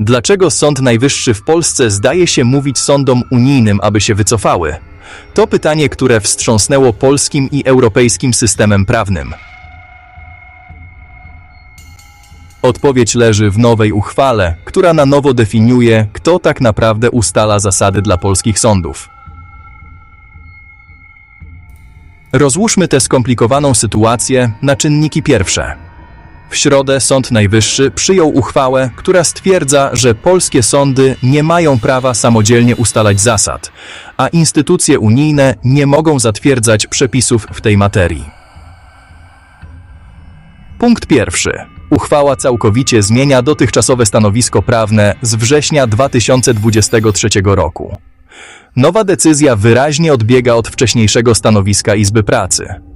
Dlaczego Sąd Najwyższy w Polsce zdaje się mówić sądom unijnym, aby się wycofały? To pytanie, które wstrząsnęło polskim i europejskim systemem prawnym. Odpowiedź leży w nowej uchwale, która na nowo definiuje, kto tak naprawdę ustala zasady dla polskich sądów. Rozłóżmy tę skomplikowaną sytuację na czynniki pierwsze. W środę Sąd Najwyższy przyjął uchwałę, która stwierdza, że polskie sądy nie mają prawa samodzielnie ustalać zasad, a instytucje unijne nie mogą zatwierdzać przepisów w tej materii. Punkt pierwszy. Uchwała całkowicie zmienia dotychczasowe stanowisko prawne z września 2023 roku. Nowa decyzja wyraźnie odbiega od wcześniejszego stanowiska Izby Pracy.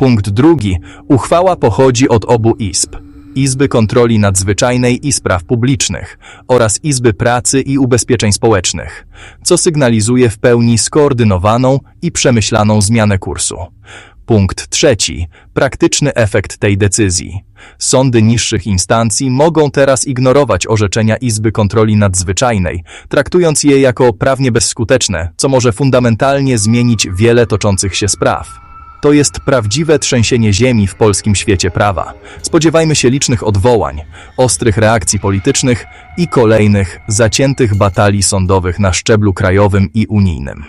Punkt drugi. Uchwała pochodzi od obu izb. Izby Kontroli Nadzwyczajnej i Spraw Publicznych oraz Izby Pracy i Ubezpieczeń Społecznych, co sygnalizuje w pełni skoordynowaną i przemyślaną zmianę kursu. Punkt trzeci. Praktyczny efekt tej decyzji. Sądy niższych instancji mogą teraz ignorować orzeczenia Izby Kontroli Nadzwyczajnej, traktując je jako prawnie bezskuteczne, co może fundamentalnie zmienić wiele toczących się spraw. To jest prawdziwe trzęsienie ziemi w polskim świecie prawa. Spodziewajmy się licznych odwołań, ostrych reakcji politycznych i kolejnych zaciętych batalii sądowych na szczeblu krajowym i unijnym.